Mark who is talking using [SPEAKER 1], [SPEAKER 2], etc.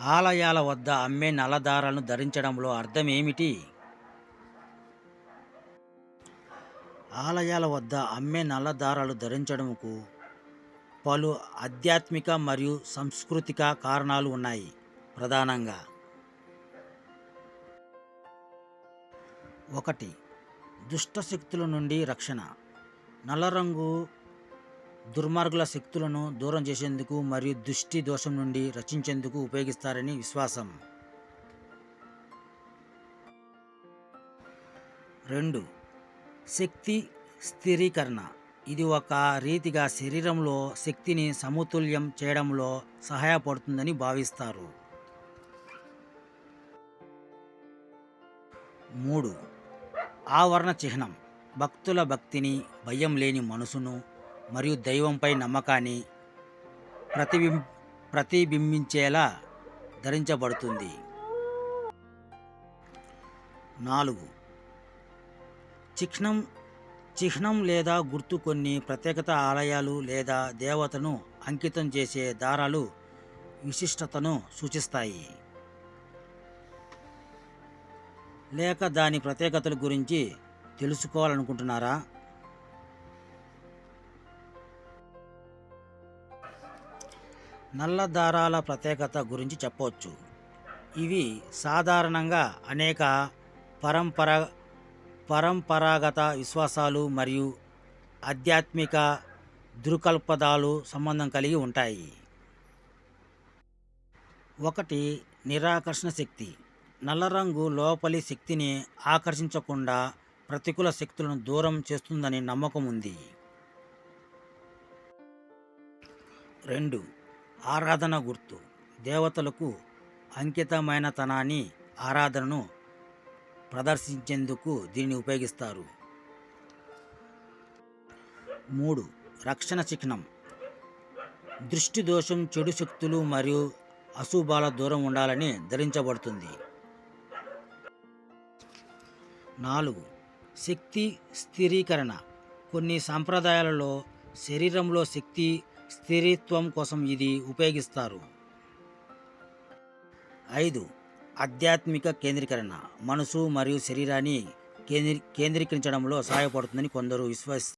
[SPEAKER 1] ఆలయాల వద్ద అమ్మే నల్లదారాలను ధరించడంలో అర్థం ఏమిటి ఆలయాల వద్ద అమ్మే నల్లదారాలు ధరించడంకు పలు ఆధ్యాత్మిక మరియు సాంస్కృతిక కారణాలు ఉన్నాయి. ప్రధానంగా ఒకటి దుష్ట శక్తుల నుండి రక్షణ. నల్ల రంగు దుర్మార్గుల శక్తులను దూరం చేసేందుకు మరియు దృష్టి దోషం నుండి రచించేందుకు ఉపయోగిస్తారని విశ్వాసం. రెండు. శక్తి స్థిరీకరణ. ఇది ఒక రీతిగా శరీరంలో శక్తిని సమతుల్యం చేయడంలో సహాయపడుతుందని భావిస్తారు. మూడు. ఆవరణ చిహ్నం. భక్తుల భక్తిని భయం లేని మనసును మరియు దైవంపై నమ్మకాన్ని ప్రతిబిం ప్రతిబింబించేలా ధరించబడుతుంది. నాలుగు. చిహ్నం చిహ్నం లేదా గుర్తు కొన్ని ప్రత్యేకత ఆలయాలు లేదా దేవతను అంకితం చేసే దారాలు విశిష్టతను సూచిస్తాయి. లేక దాని ప్రత్యేకతల గురించి తెలుసుకోవాలనుకుంటున్నారా? నల్ల దారాల ప్రత్యేకత గురించి చెప్పవచ్చు. ఇవి సాధారణంగా అనేక పరంపర పరంపరాగత విశ్వాసాలు మరియు ఆధ్యాత్మిక దృకల్పదాలు సంబంధం కలిగి ఉంటాయి. ఒకటి నిరాకర్షణ శక్తి. నల్ల రంగు లోపలి శక్తిని ఆకర్షించకుండా ప్రతికూల శక్తులను దూరం చేస్తుందని నమ్మకం ఉంది. రెండు ఆరాధన గుర్తు. దేవతలకు అంకితమైన తనాన్ని ఆరాధనను ప్రదర్శించేందుకు దీన్ని ఉపయోగిస్తారు. మూడు రక్షణ చిహ్నం. దృష్టి దోషం చెడు శక్తులు మరియు అశుభాల దూరం ఉండాలని ధరించబడుతుంది. నాలుగు శక్తి స్థిరీకరణ. కొన్ని సాంప్రదాయాలలో శరీరంలో శక్తి స్థిరత్వం కోసం ఇది ఉపయోగిస్తారు. ఐదు ఆధ్యాత్మిక కేంద్రీకరణ. మనసు మరియు శరీరాన్ని కేంద్రీ కేంద్రీకరించడంలో సహాయపడుతుందని కొందరు విశ్వసి